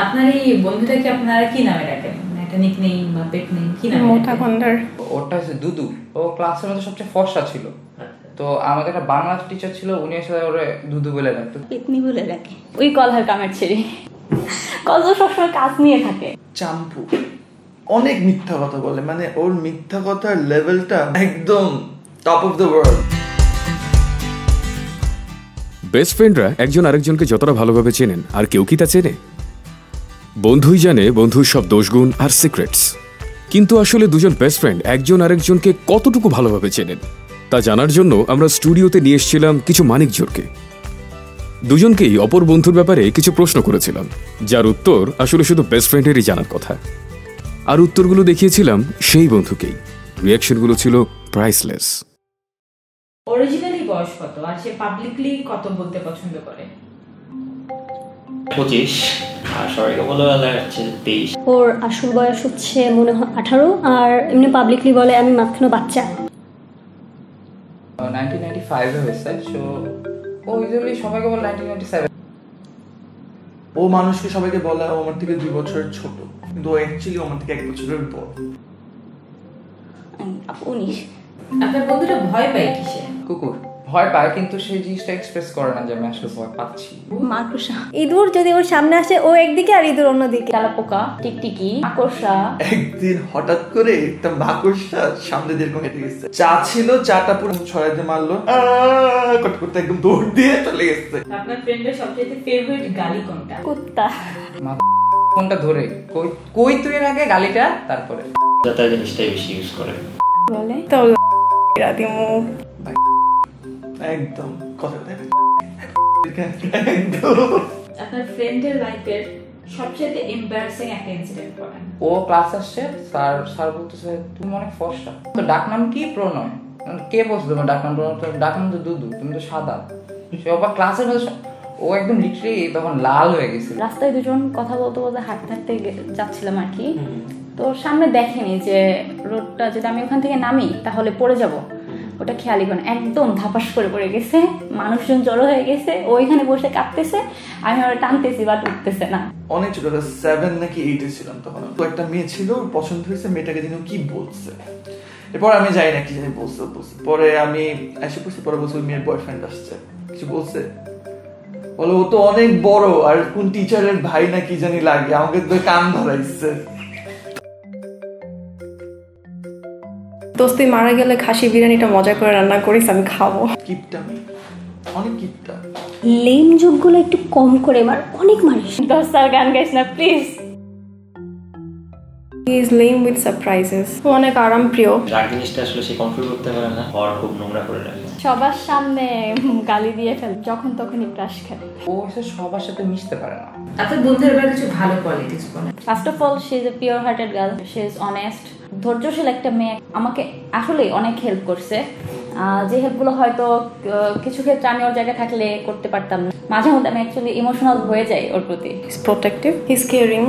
আপনার এই বন্ধুটাকে আপনারা কি নামে ডাকেন? একটা নিকনেম বা পেট নেম কি নামে ওটা হচ্ছে দুদু। ও ক্লাসের মধ্যে সবচেয়ে ফর্সা ছিল। তো আমাদের একটা বাংলা টিচার ছিল উনি এসে ওরে দুদু বলে ডাকতো। পেতনি বলে ডাকে। ওই কামের ছেড়ে সবসময় কাজ নিয়ে থাকে। চাম্পু। অনেক মিথ্যা কথা বলে। মানে ওর মিথ্যা কথার লেভেলটা একদম top of the world best ফ্রেন্ডরা একজন আরেকজনকে যতটা ভালোভাবে চেনেন আর কেউ কি তা চেনে? বন্ধুই জানে, বন্ধুর সব দোষগুণ আর সিক্রেটস কিন্তু আসলে দুজন বেস্ট ফ্রেন্ড একজন আরেকজনকে কতটুকু ভালোভাবে চেনেন, তা জানার জন্য আমরা স্টুডিওতে নিয়ে এসেছিলাম কিছু মানিকজোরকে দুজনকেই অপর বন্ধুর ব্যাপারে কিছু প্রশ্ন করেছিলাম, যার উত্তর আসলে শুধু বেস্ট ফ্রেন্ডেরই জানার কথা। আর উত্তরগুলো দেখিয়েছিলাম সেই বন্ধুকেই। রিয়াকশনগুলো ছিল প্রাইসলেস অরিজিনালি বয়স কত? আর সে পাবলিকলি কত বলতে পছন্দ করে? পঁচিশ আর সবাইকে বলে বেলা হচ্ছে তেইশ। ওর আসল বয়স হচ্ছে মনে হয় আঠারো আর এমনি পাবলিকলি বলে আমি মাত্র বাচ্চা। নাইনটিন নাইনটি ফাইভে হয়েছে সো ও ইউজুয়ালি সবাইকে বলে নাইনটিন নাইনটি সেভেন ও মানুষকে সবাইকে বলে ও আমার থেকে দুই বছরের ছোট কিন্তু ও অ্যাকচুয়ালি আমার থেকে এক বছরের বড়। উনিশ। আপনার বন্ধুটা ভয় পায় কিসে? কুকুর। ভয় পায় কিন্তু সেই জিনিসটা এক্সপ্রেস করে না যে আমি আসলে ভয় পাচ্ছি। মাকড়সা। ইঁদুর যদি ওর সামনে আসে ও একদিকে আর ইঁদুর অন্যদিকে। তেলাপোকা টিকটিকি মাকড়সা। একদিন হঠাৎ করে একটা মাকড়সা সামনে দিয়ে এরকম হেঁটে গেছে। চা ছিল চাটা পুরো ছড়াইতে মারলো। আহ, করতে করতে একদম দৌড় দিয়ে চলে গেছে। আপনার ফ্রেন্ডের সবচেয়ে ফেভারিট গালি কোনটা? কুত্তা। ফোনটা ধরে কই কই তুই এর আগে গালিটা? তারপরে। যাতায়াত জিনিসটাই বেশি ইউজ করে। বলে তো দিমু। একদম কথা একদম। আপনার ফ্রেন্ডের লাইফের সবচেয়ে এম্বারাসিং একটা ইনসিডেন্ট করেন ও ক্লাস আসছে স্যার স্যার বলতেছে তুমি অনেক ফর্সা। তো ডাকনাম কি? প্রণয় মানে কে বলছে তোমার ডাকনাম প্রণয় তো ডাকনাম তো দুদু তুমি তো সাদা। সে আবার ক্লাসের মধ্যে ও একদম লিটারি তখন লাল হয়ে গেছিল। রাস্তায় দুজন কথা বলতে বলতে হাঁটতে হাঁটতে যাচ্ছিলাম আর কি। তো সামনে দেখেনি যে রোডটা যদি আমি ওখান থেকে নামি তাহলে পড়ে যাব। ওটা খেয়ালই করে একদম ধাপাস করে পড়ে গেছে, মানুষজন জড়ো হয়ে গেছে, ওইখানে বসে কাঁপতেছে, আমি ওরা টানতেছি, বাট উঠতেছে না। অনেক ছোট সেভেন নাকি এইটে ছিলাম তখন। তো একটা মেয়ে ছিল পছন্দ হয়েছে, মেয়েটাকে দিন কি বলছে। এরপর আমি যাই না কি জানি বলছে বলছে। পরে আমি এসে পড়ছি পরে বলছে মেয়ের বয়ফ্রেন্ড আসছে। কিছু বলছে, বলে, ও তো অনেক বড়, আর কোন টিচারের ভাই না কি জানি লাগে, আমাকে তো কান ধরাইছে। দোস্ত তুই মারা গেলে খাসি বিরিয়ানিটা মজা করে রান্না করিস আমি খাব। কিপটা অনেক কিপটা। লেম যোগগুলো একটু কম করে মার অনেক মারিস। দশ আর গান গাইস না please. He is lame with surprises ও অনেক আরাম প্রিয় রাগ জিনিসটা আসলে সে কন্ট্রোল করতে পারে না হওয়ার খুব নোংরা করে রাখে। সবার সামনে গালি দিয়ে ফেল যখন তখনই ক্রাশ খায় ও সবার সাথে মিশতে পারে না। আপনার বন্ধুর এবার কিছু ভালো কোয়ালিটিস বলেন first of all she is a pure hearted girl she is honest ধৈর্যশীল একটা মেয়ে আমাকে আসলেই অনেক হেল্প করছে। যে হেল্পগুলো হয়তো কিছু ক্ষেত্রে আমি ওর জায়গায় থাকলে করতে পারতাম না। মাঝে মধ্যে আমি অ্যাকচুয়ালি ইমোশনাল হয়ে যাই ওর প্রতি। He's protective, he's caring,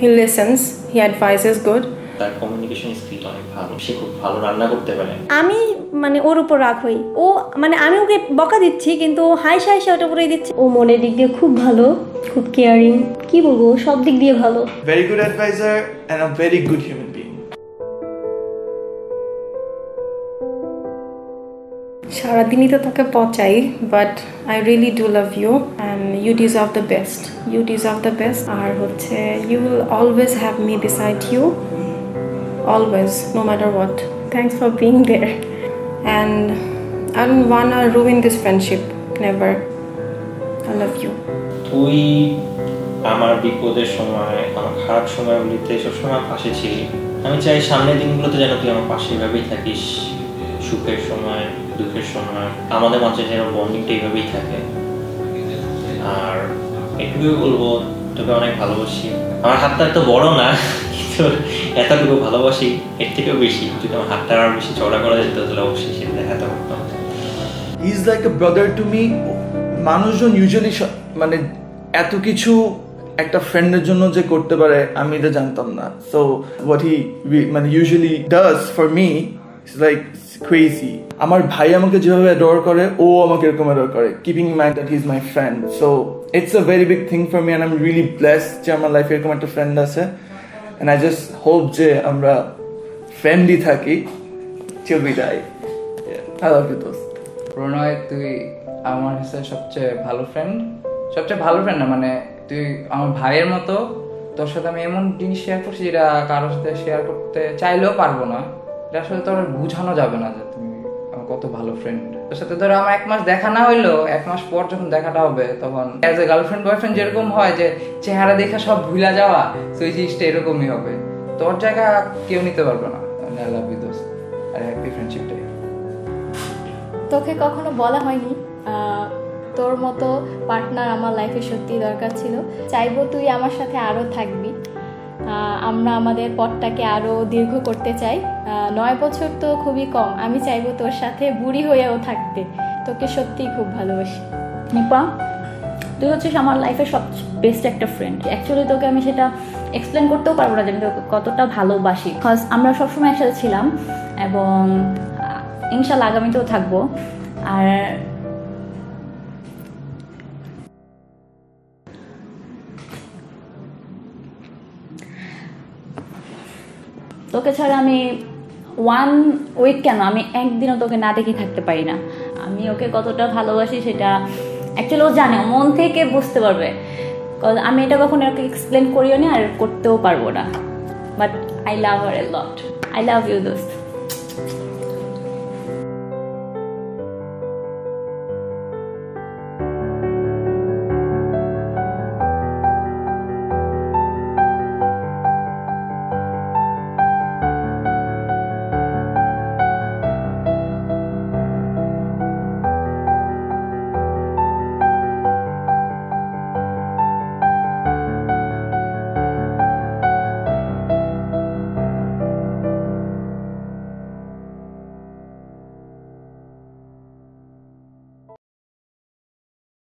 he listens, he advises good. তার কমিউনিকেশন স্কিল অনেক ভালো। সে খুব ভালো রান্না করতে পারে। আমি মানে ওর উপর রাগ হই। ও মানে আমি ওকে বকা দিচ্ছি কিন্তু ও হাইসা হাইসা ওটা উপরেই দিচ্ছে। ও মনের দিক দিয়ে খুব ভালো খুব কেয়ারিং কি বলব সব দিক দিয়ে ভালো। Very good adviser and a very good human সারাদিনই তো তোকে পচাই but I really do love you and you deserve the best you deserve the best আর হচ্ছে you will always have me beside you always no matter what thanks for being there and I don't want R ruin this friendship never I love you তুই আমার বিপদের সময়, আমার খারাপ সময়গুলিতে সবসময় পাশে ছিলি। আমি চাই সামনের দিনগুলোতে যেন তুই আমার পাশে এভাবেই থাকিস। সুখের সময় দুঃখের সময়, আমাদের মাঝে যেন বন্ডিংটা এইভাবেই থাকে। আর এটুকুই বলব, তোকে অনেক ভালোবাসি। আমার হাতটা এত বড় না, কিন্তু এতটুকু ভালোবাসি, এর থেকেও বেশি। যদি আমার হাতটা আরও বেশি চড়া করা যেত, তাহলে অবশ্যই সেটা দেখাতে পারতাম। Is like a brother to me মানুষজন ইউজুয়ালি মানে এত কিছু একটা ফ্রেন্ডের জন্য যে করতে পারে, আমি এটা জানতাম না। সো হোয়াট হি মানে usually does for me it's like crazy আমার ভাই আমাকে যেভাবে অ্যাডোর করে, ও আমাকে এরকম অ্যাডোর করে keeping mind that is my friend so it's a very big thing for me and I really blessed যে আমার লাইফে এরকম একটা ফ্রেন্ড আছে. অ্যান্ড আই জাস্ট হোপ যে আমরা ফ্রেন্ডলি থাকি চিল বি ডাই আই লাভ ইউ দোস্ত. প্রণয়, তুই আমার কাছে সবচেয়ে ভালো ফ্রেন্ড সবচেয়ে ভালো ফ্রেন্ড না মানে তুই আমার ভাইয়ের মতো তোর সাথে আমি এমন জিনিস শেয়ার করছি যেটা কারোর সাথে শেয়ার করতে চাইলেও পারব না। এটা আসলে তোর বোঝানো যাবে না যে তুমি আমার কত ভালো ফ্রেন্ড তোর সাথে ধরো আমার এক মাস দেখা না হইলেও এক মাস পর যখন দেখাটা হবে তখন অ্যাজ এ গার্লফ্রেন্ড বয়ফ্রেন্ড যেরকম হয় যে চেহারা দেখে সব ভুলা যাওয়া তো এই জিনিসটা এরকমই হবে। তোর জায়গা কেউ নিতে পারবে না। আই লাভ ইউ দোস্ত। আর হ্যাপি ফ্রেন্ডশিপটাই তোকে কখনো বলা হয়নি আহ, তোর মতো পার্টনার আমার লাইফে সত্যি দরকার ছিল। চাইব তুই আমার সাথে আরও থাকবি। আমরা আমাদের পথটাকে আরও দীর্ঘ করতে চাই। নয় বছর তো খুবই কম। আমি চাইব তোর সাথে বুড়ি হয়েও থাকতে। তোকে সত্যিই খুব ভালোবাসি। নিপা, তুই হচ্ছিস আমার লাইফের সবচেয়ে বেস্ট একটা ফ্রেন্ড অ্যাকচুয়ালি তোকে আমি সেটা এক্সপ্লেন করতেও পারব না যে আমি তোকে কতটা ভালোবাসি। বিকজ আমরা সবসময় একসাথে ছিলাম এবং ইনশাল্লাহ আগামীতেও থাকব। আর তোকে ছাড়া আমি ওয়ান উইক কেন? আমি একদিনও তোকে না দেখে থাকতে পারি না। আমি ওকে কতটা ভালোবাসি সেটা অ্যাকচুয়ালি ও জানে মন থেকে বুঝতে পারবে। আমি এটা কখনো ওকে এক্সপ্লেন করিও না আর করতেও পারব না। But I love R a lot I love you দোস্ত।